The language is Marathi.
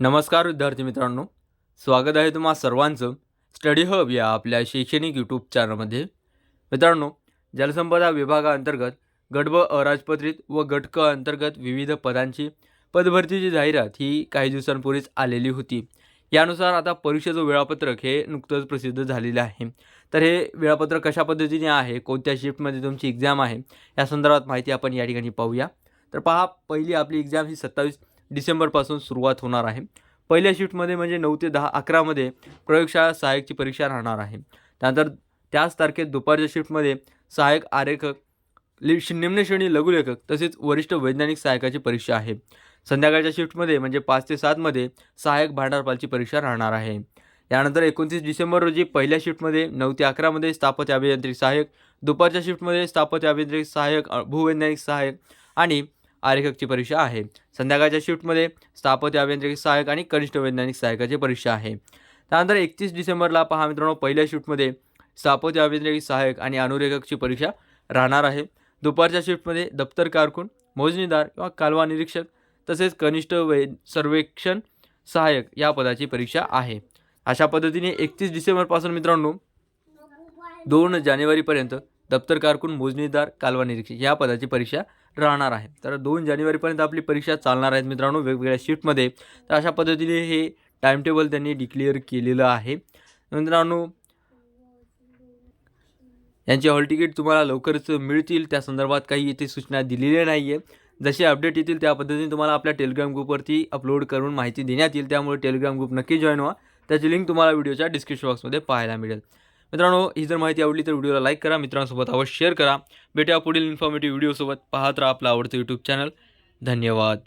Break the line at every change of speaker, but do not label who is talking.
नमस्कार विद्यार्थी मित्रांनो. स्वागत आहे तुम्हा सर्वांचं स्टडी हब या आपल्या शैक्षणिक यूट्यूब चॅनलमध्ये मित्रांनो जलसंपदा विभागाअंतर्गत गट ब अराजपत्रित व गट क अंतर्गत विविध पदांची पदभरतीची जाहिरात ही काही दिवसांपूर्वीच आलेली होती. यानुसार आता परीक्षेचं वेळापत्रक हे नुकतंच प्रसिद्ध झालेलं आहे. तर हे वेळापत्रक कशा पद्धतीने आहे कोणत्या शिफ्टमध्ये तुमची एक्झाम आहे या संदर्भात माहिती आपण या ठिकाणी पाहूया. तर पहा पहिली आपली एक्झाम ही सत्तावीस डिसेंबरपासून सुरुवात होणार आहे. पहिल्या शिफ्टमध्ये म्हणजे नऊ ते दहा अकरामध्ये प्रयोगशाळा सहाय्यकची परीक्षा राहणार आहे. त्यानंतर त्याच तारखेत दुपारच्या शिफ्टमध्ये सहाय्यक आरेखक लि श- निम्न श्रेणी लघुलेखक तसेच वरिष्ठ वैज्ञानिक सहायकाची परीक्षा आहे. संध्याकाळच्या शिफ्टमध्ये म्हणजे पाच ते सातमध्ये सहाय्यक भांडारपालची परीक्षा राहणार आहे. यानंतर एकोणतीस डिसेंबर रोजी पहिल्या शिफ्टमध्ये नऊ ते अकरामध्ये स्थापत्य अभियांत्रिक सहाय्यक दुपारच्या शिफ्टमध्ये स्थापत्य अभियांत्रिक सहाय्यक भूवैज्ञानिक सहाय्यक आणि आरेखकची परीक्षा आहे. संध्याकाळच्या शिफ्टमध्ये स्थापत्य अभियांत्रिकी सहाय्यक आणि कनिष्ठ वैज्ञानिक सहाय्यकाची परीक्षा आहे. त्यानंतर एकतीस डिसेंबरला पहा मित्रांनो पहिल्या शिफ्टमध्ये स्थापत्य अभियांत्रिकी सहाय्यक आणि अनुरेखकची परीक्षा राहणार आहे. दुपारच्या शिफ्टमध्ये दप्तर कारकून मोजणीदार किंवा कालवा निरीक्षक तसेच कनिष्ठ वै सर्वेक्षण सहाय्यक या पदाची परीक्षा आहे. अशा पद्धतीने एकतीस डिसेंबरपासून मित्रांनो दोन जानेवारीपर्यंत दप्तर कारकून मोजणीदार कालवा निरीक्षक या पदाची परीक्षा राहणार आहे. तर दोन जानेवारीपर्यंत आपली परीक्षा चालणार आहेत मित्रांनो वेगवेगळ्या शिफ्टमध्ये तर अशा पद्धतीने हे टाईमटेबल त्यांनी डिक्लेअर केलेलं आहे. मित्रांनो यांचे हॉल तिकीट तुम्हाला लवकरच मिळतील. त्या संदर्भात काही इथे सूचना दिलेल्या नाही आहे जसे अपडेट येतील त्या पद्धतीने तुम्हाला आपल्या टेलिग्राम ग्रुपवरती अपलोड करून माहिती देण्यात येईल. त्यामुळे टेलिग्राम ग्रुप नक्की जॉईन व्हा. त्याची लिंक तुम्हाला व्हिडिओच्या डिस्क्रिप्शन बॉक्समध्ये पाहायला मिळेल. मित्रांनो ही जर माहिती आवडली तर व्हिडिओला लाईक करा मित्रांसोबत अवश्य शेअर करा. भेटूया पुढील इन्फॉर्मेटिव्ह व्हिडिओसोबत पाहत राहा आपला आवडतं यूट्यूब चॅनल धन्यवाद.